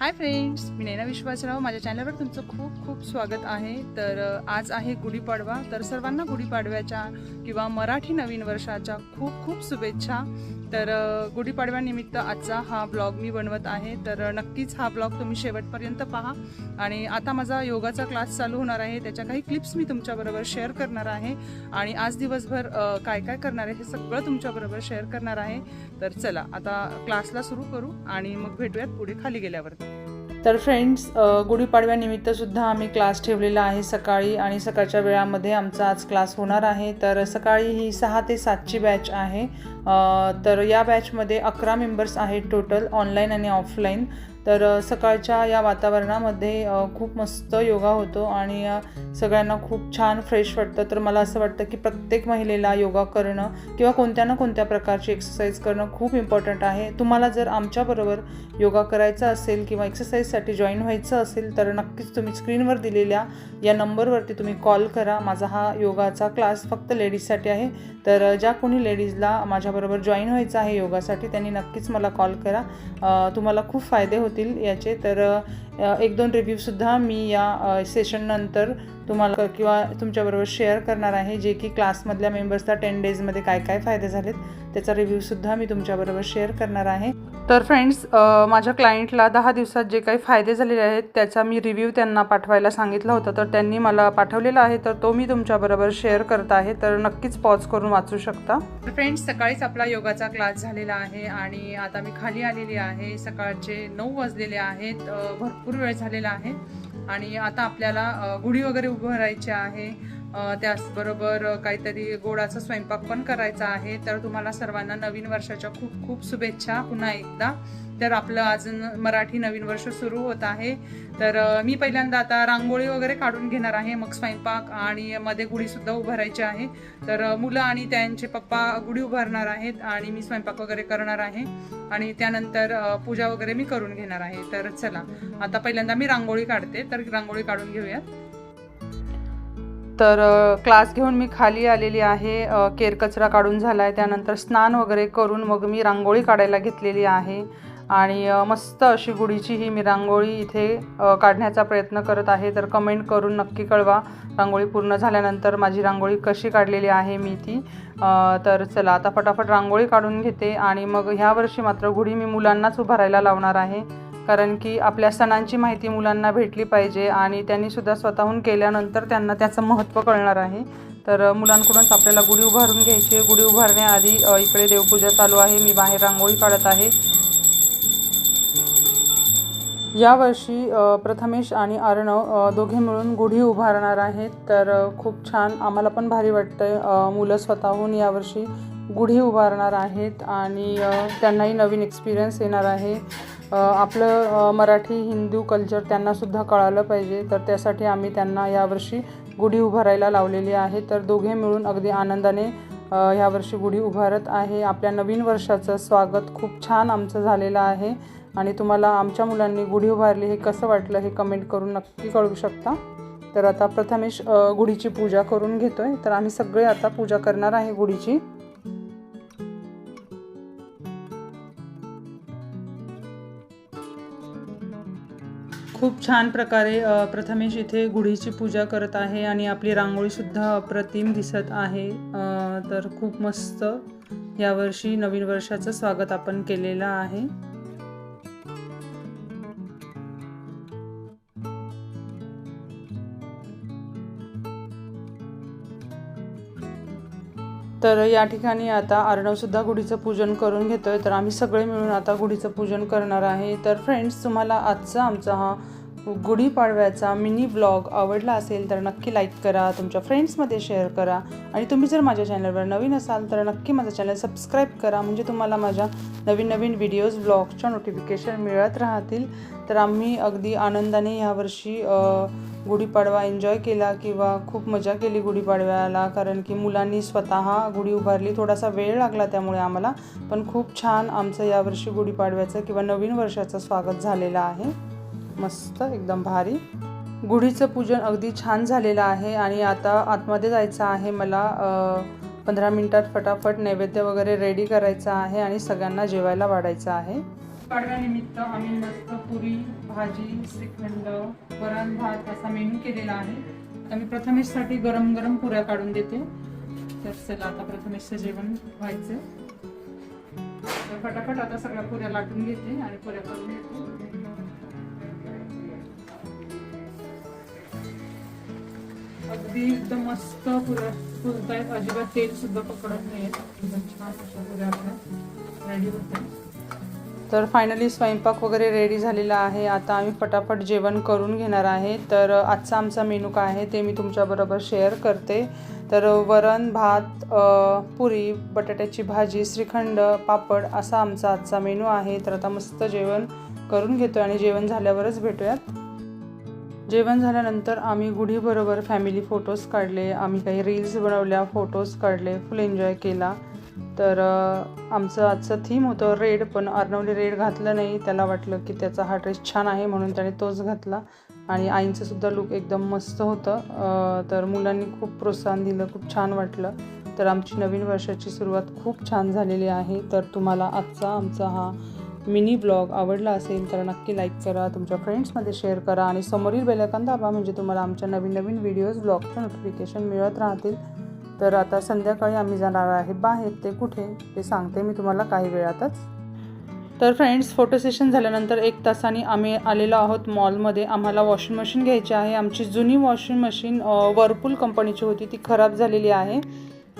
Hi friends मी नैना विश्वासराव. माझ्या चॅनलवर तुमचं खूप खूप स्वागत आहे. तर आज आहे गुढीपाडवा. तर सर्वांना गुढीपाडव्याच्या किंवा मराठी नवीन वर्षाच्या खूप खूप शुभेच्छा. तर गुढीपाडव्यानिमित्त आजचा हा ब्लॉग मी बनवत आहे. तर नक्कीच हा ब्लॉग तुम्ही शेवटपर्यंत पहा. आणि आता माझा योगाचा क्लास चालू होणार आहे. त्याच्या काही क्लिप्स मी तुमच्याबरोबर शेअर करणार आहे. आणि आज दिवसभर काय काय करणार आहे हे सगळं तुमच्याबरोबर शेअर करणार आहे. तर चला आता क्लासला सुरू करू आणि मग भेटूयात पुढे खाली गेल्यावर. तर फ्रेंड्स गुढीपाडव्यानिमित्त सुद्धा आम्ही क्लास ठेवलेला आहे सकाळी आणि सकाळच्या वेळामध्ये आमचा आज क्लास होणार आहे. तर सकाळी ही सहा ते सातची बॅच आहे. तर या बॅचमध्ये अकरा मेंबर्स आहेत टोटल ऑनलाईन आणि ऑफलाईन तर सकाळच्या या वातावरणामध्ये खूप मस्त योगा होतो आणि सगळ्यांना खूप छान फ्रेश वाटतं. तर मला असं वाटतं की प्रत्येक महिलेला योगा करणं किंवा कोणत्या ना कोणत्या प्रकारची एक्सरसाइज करणं खूप इम्पॉर्टंट आहे. तुम्हाला जर आमच्याबरोबर योगा करायचा असेल किंवा एक्सरसाइजसाठी जॉईन व्हायचं असेल तर नक्कीच तुम्ही स्क्रीनवर दिलेल्या या नंबरवरती तुम्ही कॉल करा. माझा हा योगाचा क्लास फक्त लेडीजसाठी आहे. तर ज्या कोणी लेडीजला माझ्याबरोबर जॉईन व्हायचं आहे योगासाठी त्यांनी नक्कीच मला कॉल करा. तुम्हाला खूप फायदे होतील याचे तर एक दोन रिव्ह्यूसुद्धा मी या सेशननंतर तुम्हाला किंवा तुमच्याबरोबर शेअर करणार आहे जे की क्लासमधल्या मेंबर्सला टेन डेजमध्ये काय काय फायदे झालेत त्याचा रिव्ह्यूसुद्धा मी तुमच्याबरोबर शेअर करणार आहे. तर फ्रेंड्स माझ्या क्लायंटला दहा दिवसात जे काही फायदे झालेले आहेत त्याचा मी रिव्ह्यू त्यांना पाठवायला सांगितलं होतं. तर त्यांनी मला पाठवलेला आहे तर तो मी तुमच्याबरोबर शेअर करत आहे. तर नक्कीच पॉज करून वाचू शकता. फ्रेंड्स सकाळीच आपला योगाचा क्लास झालेला आहे आणि आता मी खाली आलेली आहे. सकाळचे नऊ वाजलेले आहेत. भरपूर भरपूर वेळ झालेला आहे. आणि आता आपल्याला गुढी वगैरे उभं राहायची आहे. त्याचबरोबर काहीतरी गोडाचा स्वयंपाक पण करायचा आहे. तर तुम्हाला सर्वांना नवीन वर्षाच्या खूप खूप शुभेच्छा. पुन्हा एकदा. तर आपलं आज मराठी नवीन वर्ष सुरू होत आहे. तर मी पहिल्यांदा आता रांगोळी वगैरे काढून घेणार आहे. मग स्वयंपाक आणि मध्ये गुढी सुद्धा उभारायची आहे. तर मुलं आणि त्यांचे पप्पा गुढी उभारणार आहेत आणि मी स्वयंपाक वगैरे करणार आहे. आणि त्यानंतर पूजा वगैरे मी करून घेणार आहे. तर चला आता पहिल्यांदा मी रांगोळी काढते. तर रांगोळी काढून घेऊयात. तर क्लास घेऊन मी खाली आलेली आहे. केरकचरा केर कचरा काढून झाला आहे त्यानंतर स्नान वगैरे करून मग मी रांगोळी काढायला घेतलेली आहे. आणि मस्त अशी गुढीची ही मी रांगोळी इथे काढण्याचा प्रयत्न करत आहे. तर कमेंट करून नक्की कळवा. रांगोळी पूर्ण झाल्यानंतर माझी रांगोळी कशी काढलेली आहे मी ती. तर चला आता फटाफट रांगोळी काढून घेते. आणि मग ह्या वर्षी मात्र गुढी मी मुलांनाच उभारायला लावणार आहे. कारण की आपल्या सणांची माहिती मुलांना भेटली पाहिजे आणि त्यांनीसुद्धा स्वतःहून केल्यानंतर त्यांना त्याचं महत्त्व कळणार आहे. तर मुलांकडूनच आपल्याला गुढी उभारून घ्यायची. आहे गुढी उभारण्याआधी इकडे देवपूजा चालू आहे. मी बाहेर रांगोळी काढत आहे. यावर्षी प्रथमेश आणि अर्णव दोघे मिळून गुढी उभारणार आहेत. तर खूप छान. आम्हाला पण भारी वाटतंय. मुलं स्वतःहून यावर्षी गुढी उभारणार आहेत आणि त्यांनाही नवीन एक्सपिरियन्स येणार आहे. आपलं मराठी हिंदू कल्चर त्यांनासुद्धा कळालं पाहिजे. तर त्यासाठी आम्ही त्यांना यावर्षी गुढी उभारायला लावलेली आहे. तर दोघे मिळून अगदी आनंदाने ह्यावर्षी गुढी उभारत आहे. आपल्या नवीन वर्षाचं स्वागत खूप छान आमचं झालेलं आहे. आणि तुम्हाला आमच्या मुलांनी गुढी उभारली हे कसं वाटलं हे कमेंट करून नक्की कळू शकता. तर आता प्रथमेश गुढीची पूजा करून घेतो आहे तर आम्ही सगळे आता पूजा करणार आहे गुढीची. खूप छान प्रकारे प्रथमेश इथे गुढीची पूजा करत आहे आणि आपली रांगोळीसुद्धा अप्रतिम दिसत आहे. तर खूप मस्त यावर्षी नवीन वर्षाचं स्वागत आपण केलेलं आहे. तर या ठिकाणी आता अर्णवसुद्धा गुढीचं पूजन करून घेतोय. तर आम्ही सगळे मिळून आता गुढीचं पूजन करणार आहे. तर फ्रेंड्स तुम्हाला आजचा आमचा हा गुढीपाडव्याचा मिनी ब्लॉग आवडला असेल तर नक्की लाईक करा तुमच्या फ्रेंड्समध्ये शेअर करा. आणि तुम्ही जर माझ्या चॅनलवर नवीन असाल तर नक्की माझं चॅनल सबस्क्राईब करा. म्हणजे तुम्हाला माझ्या नवीन नवीन व्हिडिओज ब्लॉगच्या नोटिफिकेशन मिळत राहतील. तर आम्ही अगदी आनंदाने ह्यावर्षी गुढीपाडवा एन्जॉय केला किंवा खूप मजा केली गुढीपाडव्याला. कारण की मुलांनी स्वतः गुढी उभारली. थोडासा वेळ लागला त्यामुळे आम्हाला. पण खूप छान आमचं यावर्षी गुढीपाडव्याचं किंवा नवीन वर्षाचं स्वागत झालेलं आहे. मस्त एकदम भारी. गुढीचं पूजन अगदी छान झालेलं आहे आणि आता आतमध्ये जायचं आहे मला पंधरा मिनटात फटाफट नैवेद्य वगैरे रेडी करायचं आहे आणि सगळ्यांना जेवायला वाढायचं आहे. पाडव्यानिमित्त आम्ही मस्त पुरी भाजी श्रीखंड वरण भात असा मेनू केलेला आहे. आता मी प्रथमेशसाठी गरम गरम पुऱ्या काढून देते. तर चला आता प्रथमेशचं जेवण व्हायचं तर फटाफट आता सगळ्या पुऱ्या लाटून घेते आणि पुऱ्या करून घेते अगदी एकदम मस्त फुला फुलत आहेत अजिबात तेल सुद्धा पकडत नाही एकदम छान अशा आपल्या रेडी तर फायनली स्वयंपाक वगैरे रेडी झालेला आहे. आता आम्ही पटापट जेवण करून घेणार आहे. तर आजचा आमचा मेनू काय आहे ते मी तुमच्याबरोबर शेअर करते. तर वरण भात पुरी बटाट्याची भाजी श्रीखंड पापड असा आमचा आजचा मेनू आहे. तर आता मस्त जेवण करून घेतो आणि जेवण झाल्यावरच भेटूयात. जेवण झाल्यानंतर आम्ही गुढीबरोबर फॅमिली फोटोज काढले. आम्ही काही रील्स बनवल्या फोटोज काढले फुल एन्जॉय केला. तर आमचं आजचं थीम होतं रेड पण अर्णवने रेड घातलं नाही. त्याला वाटलं की त्याचा हा ड्रेस छान आहे म्हणून त्याने तोच घातला. आणि आईंचंसुद्धा लूक लुक एकदम मस्त होतं. तर मुलांनी खूप प्रोत्साहन दिलं खूप छान वाटलं. तर आमची नवीन वर्षाची सुरुवात खूप छान झालेली आहे. तर तुम्हाला आजचा आमचा हा मिनी ब्लॉग आवडला असेल तर नक्की लाईक करा तुमच्या फ्रेंड्समध्ये शेअर करा आणि समोरील बेलकन दाबा म्हणजे तुम्हाला आमच्या नवीन नवीन व्हिडिओज ब्लॉगचे नोटिफिकेशन मिळत राहतील. तर आता संध्याकाळी आम्ही जाणार आहे बाहेर. ते कुठे? ते सांगते मी तुम्हाला काही वेळातच. तर फ्रेंड्स फोटो सेशन झाल्यानंतर एक तासाने आम्ही आलेलो आहोत मॉलमध्ये आम्हाला वॉशिंग मशीन घ्यायची आहे. आमची जुनी वॉशिंग मशीन वर्पूल कंपनीची होती. ती खराब झालेली आहे.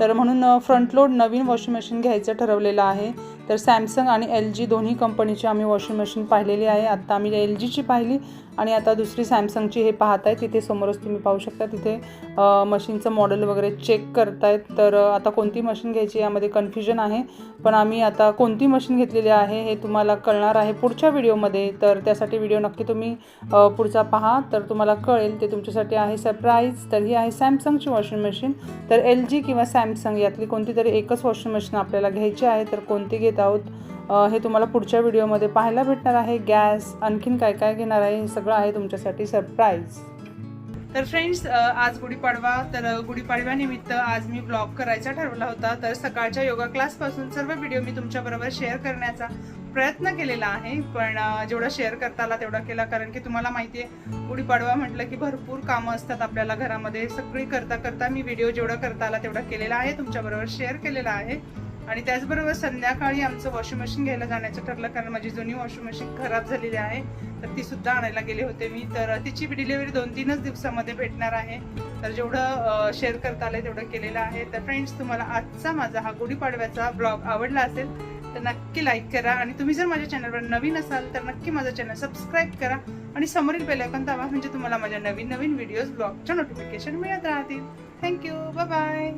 तर म्हणून फ्रंट लोड नवीन वॉशिंग मशीन घ्यायचं ठरवलेलं आहे. तर सॅमसंग आणि एल जी दोन्ही कंपनीची आम्ही वॉशिंग मशीन पाहिलेली आहे. आत्ता आम्ही एल जीची पाहिली आणि आता दुसरी सॅमसंगची हे पाहत आहे तिथे समोरच तुम्ही पाहू शकता. तिथे मशीनचं मॉडेल वगैरे चेक करतायत. तर आता कोणती मशीन घ्यायची यामध्ये कन्फ्युजन आहे. पण आम्ही आता कोणती मशीन घेतलेली आहे हे तुम्हाला कळणार आहे पुढच्या व्हिडिओमध्ये. तर त्यासाठी व्हिडिओ नक्की तुम्ही पुढचा पहा. तर तुम्हाला कळेल ते तुमच्यासाठी आहे सरप्राईज तर ही आहे सॅमसंगची वॉशिंग मशीन. तर एल जी किंवा सॅमसंग यातली कोणती तरी एकच वॉशिंग मशीन आपल्याला घ्यायची आहे. तर कोणती घेत आहोत. हे तुम्हाला पुढच्या व्हिडिओमध्ये पाहायला भेटणार आहे. गॅस आणखीन काय काय घेणार आहे हे सगळं आहे तुमच्यासाठी सरप्राईज तर फ्रेंड्स आज गुढीपाडवा तर गुढीपाडव्यानिमित्त आज मी ब्लॉग करायचा ठरवला होता. तर सकाळच्या योगा क्लासपासून सर्व व्हिडिओ मी तुमच्याबरोबर शेअर करण्याचा प्रयत्न केलेला आहे. पण जेवढा शेअर करता आला तेवढा केला कारण की तुम्हाला माहिती आहे गुढीपाडवा म्हटलं की भरपूर कामं असतात आपल्याला घरामध्ये. सगळी करता करता मी व्हिडिओ जेवढा करता आला तेवढा केलेला आहे तुमच्याबरोबर शेअर केलेला आहे. आणि त्याचबरोबर संध्याकाळी आमचं वॉशिंग मशीन घ्यायला जाण्याचं ठरलं कारण माझी जुनी वॉशिंग मशीन खराब झालेली आहे. तर ती सुद्धा आणायला गेले होते मी. तर तिची डिलिव्हरी दोन तीनच दिवसामध्ये भेटणार आहे. तर जेवढं शेअर करता आलं तेवढं केलेलं आहे. तर फ्रेंड्स तुम्हाला आजचा माझा हा गुढीपाडव्याचा ब्लॉग आवडला असेल तर नक्की लाईक करा. आणि तुम्ही जर माझ्या चॅनलवर नवीन असाल तर नक्की माझं चॅनल सबस्क्राईब करा. आणि समोरील बेलायकॉन दाबा म्हणजे तुम्हाला माझ्या नवीन नवीन व्हिडिओज ब्लॉगच्या नोटिफिकेशन मिळत राहतील. Thank you bye bye